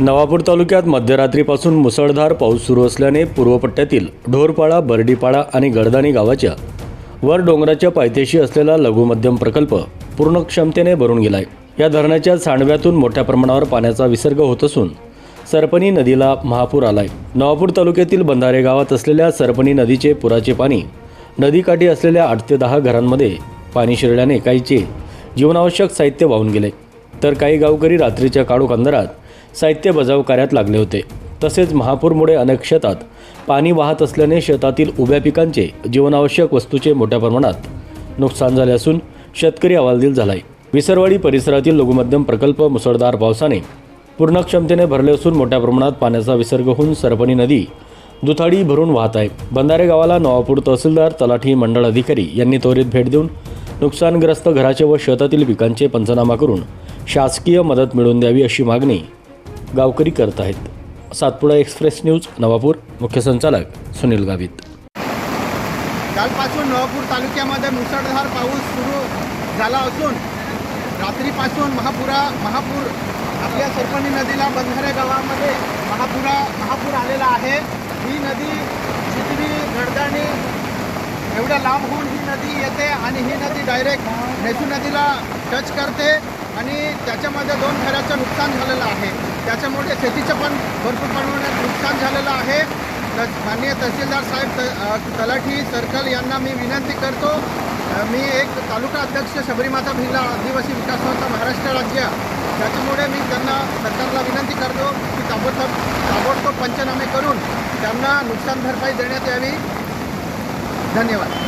नवापूर तालुक्यात मध्यरात्रीपासून मुसळधार पाऊस सुरू असल्याने पूर्वपट्ट्यातील ढोरपाळा ढोरपाडा बर्डीपाडा आणि गडदानी गावाच्या वर डोंगराच्या पायथ्याशी असलेला लघुमध्यम प्रकल्प पूर्ण क्षमतेने भरून गेलाय. या धरणाच्या सांडव्यातून मोठ्या प्रमाणावर पाण्याचा विसर्ग होत असून सरपणी नदीला महापूर आलाय. नवापूर तालुक्यातील बंधारे गावात असलेल्या सरपणी नदीचे पुराचे पाणी नदीकाठी असलेल्या आठ ते दहा घरांमध्ये पाणी शिरल्याने काहीचे जीवनावश्यक साहित्य वाहून गेले. तर काही गावकरी रात्रीच्या काळोख अंधारात साहित्य बजाव कार्यात लागले होते. तसेच महापूरमुळे अनेक शेतात पाणी वाहत असल्याने शेतातील उभ्या पिकांचे जीवनावश्यक वस्तूचे मोठ्या प्रमाणात नुकसान झाले असून शेतकरी हवालदिल झालाय. विसरवाडी परिसरातील लघुमध्यम प्रकल्प मुसळधार पावसाने पूर्ण क्षमतेने भरले असून मोठ्या प्रमाणात पाण्याचा विसर्ग होऊन सरपणी नदी दुथाडी भरून वाहत आहे. बंधारे गावाला नवापूर तहसीलदार तलाठी मंडळ अधिकारी यांनी त्वरित भेट देऊन नुकसानग्रस्त घराचे व शेतातील पिकांचे पंचनामा करून शासकीय मदत मिळवून द्यावी अशी मागणी गावकरी करत आहेत. Satpuda express news Navapur. मुख्य संचालक सुनील गावित. कालपासून नवापूर तालुक्यामध्ये मुसळधार पाऊस सुरू झाला असून रात्रीपासून महापुरा महापूर आपल्या सरपणी नदीला बंधारे गावामध्ये महापुरा महापूर आलेला आहे. ही नदी चितरी गडदाणी एवढ्या लांब होऊन ही नदी येते आणि ही नदी डायरेक्ट नेसू नदीला टच करते आणि त्याच्यामध्ये दोन घराचं नुकसान झालेलं आहे. त्याच्यामुळे शेतीचं पण भरपूर प्रमाणात नुकसान झालेलं आहे. तर माननीय तहसीलदार साहेब त- तलाठी सर्कल यांना मी विनंती करतो. मी एक तालुका अध्यक्ष शबरीमाता भिल्ला आदिवासी विकास संस्था महाराष्ट्र राज्य. त्याच्यामुळे मी त्यांना सरकारला विनंती करतो की ताबडतोब ताबडतोब पंचनामे करून त्यांना नुकसान भरपाई देण्यात यावी. धन्यवाद.